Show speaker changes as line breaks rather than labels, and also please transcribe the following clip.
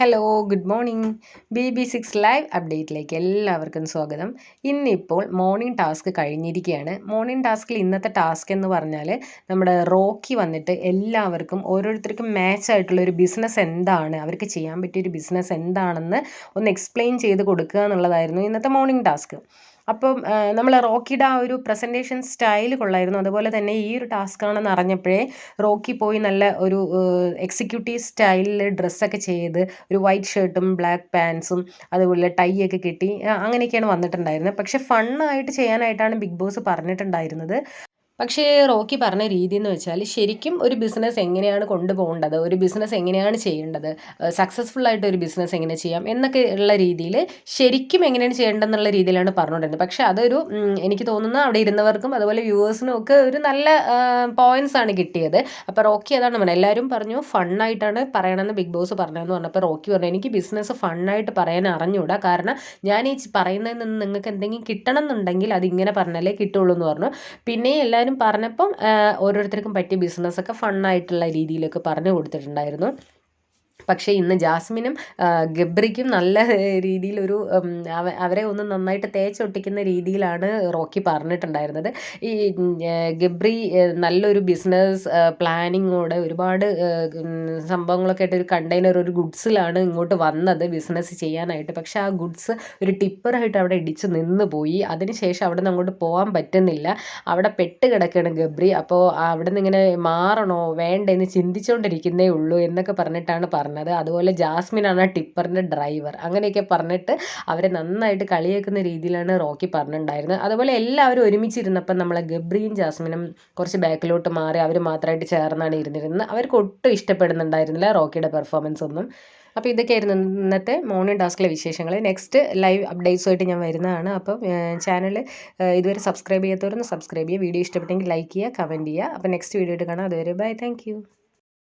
Hello good morning B B six live അപ്ഡേറ്റിലേക്ക് എല്ലാവർക്കും സ്വാഗതം. ഇന്നിപ്പോൾ മോർണിംഗ് ടാസ്ക് കഴിഞ്ഞിരിക്കുകയാണ്. മോർണിംഗ് ടാസ്കിൽ ഇന്നത്തെ ടാസ്ക് എന്ന് പറഞ്ഞാൽ നമ്മുടെ റോക്കി വന്നിട്ട് എല്ലാവർക്കും ഓരോരുത്തർക്കും മാച്ച് ആയിട്ടുള്ള ഒരു ബിസിനസ് എന്താണ് അവർക്ക് ചെയ്യാൻ പറ്റിയ ഒരു ബിസിനസ് എന്താണെന്ന് ഒന്ന് എക്സ്പ്ലെയിൻ ചെയ്ത് കൊടുക്കുക എന്നുള്ളതായിരുന്നു ഇന്നത്തെ മോർണിംഗ് ടാസ്ക് അപ്പം നമ്മൾ റോക്കിയുടെ ആ ഒരു പ്രസന്റേഷൻ സ്റ്റൈൽ കൊള്ളായിരുന്നു. അതുപോലെ തന്നെ ഈ ഒരു ടാസ്ക് ആണെന്ന് അറിഞ്ഞപ്പോഴേ റോക്കി പോയി നല്ല ഒരു എക്സിക്യൂട്ടീവ് സ്റ്റൈലിൽ ഡ്രസ്സൊക്കെ ചെയ്ത് ഒരു വൈറ്റ് ഷർട്ടും ബ്ലാക്ക് പാൻസും അതുപോലെ ടൈ ഒക്കെ കിട്ടി അങ്ങനെയൊക്കെയാണ് വന്നിട്ടുണ്ടായിരുന്നത്. പക്ഷെ ഫണ്ണായിട്ട് ചെയ്യാനായിട്ടാണ് ബിഗ് ബോസ് പറഞ്ഞിട്ടുണ്ടായിരുന്നത്. പക്ഷേ റോക്കി പറഞ്ഞ രീതി എന്ന് വെച്ചാൽ ശരിക്കും ഒരു ബിസിനസ് എങ്ങനെയാണ് കൊണ്ടുപോകേണ്ടത്? ഒരു ബിസിനസ് എങ്ങനെയാണ് ചെയ്യേണ്ടത്? സക്സസ്ഫുൾ ആയിട്ട് ഒരു ബിസിനസ് എങ്ങനെ ചെയ്യാം? എന്നൊക്കെ ഉള്ള രീതിയിൽ ശരിക്കും എങ്ങനെയാണ് ചെയ്യേണ്ടതെന്നുള്ള രീതിയിലാണ് പറഞ്ഞുകൊണ്ടിരുന്നത്. പക്ഷേ അതൊരു എനിക്ക് തോന്നുന്നു അവിടെ ഇരുന്നവർക്കും അതുപോലെ വ്യൂവേഴ്സിനും ഒക്കെ ഒരു നല്ല പോയിന്റ്സ് ആണ് കിട്ടിയത്. അപ്പോൾ റോക്കി അതാണ് പറഞ്ഞത്. എല്ലാവരും പറഞ്ഞു ഫണ്ണായിട്ടാണ് പറയണമെന്ന് ബിഗ് ബോസ് പറഞ്ഞതെന്ന് പറഞ്ഞപ്പോൾ റോക്കി പറഞ്ഞു എനിക്ക് ബിസിനസ് ഫണ്ണായിട്ട് പറയാൻ അറിഞ്ഞുകൂടാ കാരണം ഞാൻ ഈ പറയുന്നതിൽ നിന്ന് നിങ്ങൾക്ക് എന്തെങ്കിലും കിട്ടണം എന്നുണ്ടെങ്കിൽ അത് ഇങ്ങനെ പറഞ്ഞാലേ കിട്ടുള്ളൂ എന്ന് പറഞ്ഞു. പിന്നെ എല്ലാവരും എല്ലാവരും പറഞ്ഞപ്പം ഓരോരുത്തർക്കും പറ്റിയ ബിസിനസ്സൊക്കെ ഫണ്ണായിട്ടുള്ള രീതിയിലൊക്കെ പറഞ്ഞു കൊടുത്തിട്ടുണ്ടായിരുന്നു. പക്ഷേ ഇന്ന് ജാസ്മിനും ഗബ്രിക്കും നല്ല രീതിയിലൊരു അവരെ ഒന്ന് നന്നായിട്ട് തേച്ചൊട്ടിക്കുന്ന രീതിയിലാണ് റോക്കി പറഞ്ഞിട്ടുണ്ടായിരുന്നത്. ഈ ഗബ്രി നല്ലൊരു ബിസിനസ് പ്ലാനിങ്ങോടെ ഒരുപാട് സംഭവങ്ങളൊക്കെ ആയിട്ട് ഒരു കണ്ടെയ്നർ ഒരു ഗുഡ്സിലാണ് ഇങ്ങോട്ട് വന്നത് ബിസിനസ് ചെയ്യാനായിട്ട്. പക്ഷേ ആ ഗുഡ്സ് ഒരു ടിപ്പറായിട്ട് അവിടെ ഇടിച്ച് നിന്ന് പോയി. അതിനുശേഷം അവിടെ നിന്ന് അങ്ങോട്ട് പോകാൻ പറ്റുന്നില്ല. അവിടെ പെട്ട് കിടക്കുകയാണ് ഗബ്രി. അപ്പോൾ അവിടെ നിന്ന് ഇങ്ങനെ മാറണോ വേണ്ടെന്ന് ചിന്തിച്ചുകൊണ്ടിരിക്കുന്നേ ഉള്ളൂ എന്നൊക്കെ പറഞ്ഞിട്ടാണ് പറഞ്ഞത്. പറഞ്ഞത്. അതുപോലെ ജാസ്മിനാണ് ടിപ്പറിന്റെ ഡ്രൈവർ അങ്ങനെയൊക്കെ പറഞ്ഞിട്ട് അവരെ നന്നായിട്ട് കളിയാക്കുന്ന രീതിയിലാണ് റോക്കി പറഞ്ഞിട്ടുണ്ടായിരുന്നത്. അതുപോലെ എല്ലാവരും ഒരുമിച്ചിരുന്നപ്പം നമ്മളെ ഗബ്രിയും ജാസ്മിനും കുറച്ച് ബാക്കിലോട്ട് മാറി അവർ മാത്രമായിട്ട് ചേർന്നാണ് ഇരുന്നിരുന്നത്. അവർക്ക് ഒട്ടും ഇഷ്ടപ്പെടുന്നുണ്ടായിരുന്നില്ല റോക്കിയുടെ പെർഫോമൻസ് ഒന്നും. അപ്പോൾ ഇതൊക്കെയായിരുന്നു ഇന്നത്തെ മോർണിംഗ് ടാസ്കിലെ വിശേഷങ്ങൾ. നെക്സ്റ്റ് ലൈവ് അപ്ഡേറ്റ്സുമായിട്ട് ഞാൻ വരുന്നതാണ്. അപ്പോൾ ചാനൽ ഇതുവരെ സബ്സ്ക്രൈബ് ചെയ്യാത്തവരൊന്ന് സബ്സ്ക്രൈബ് ചെയ്യുക. വീഡിയോ ഇഷ്ടപ്പെട്ടെങ്കിൽ ലൈക്ക് ചെയ്യുക കമന്റ് ചെയ്യുക. അപ്പോൾ നെക്സ്റ്റ് വീഡിയോ ആയിട്ട് കാണാം. അതുവരെ ബൈ താങ്ക്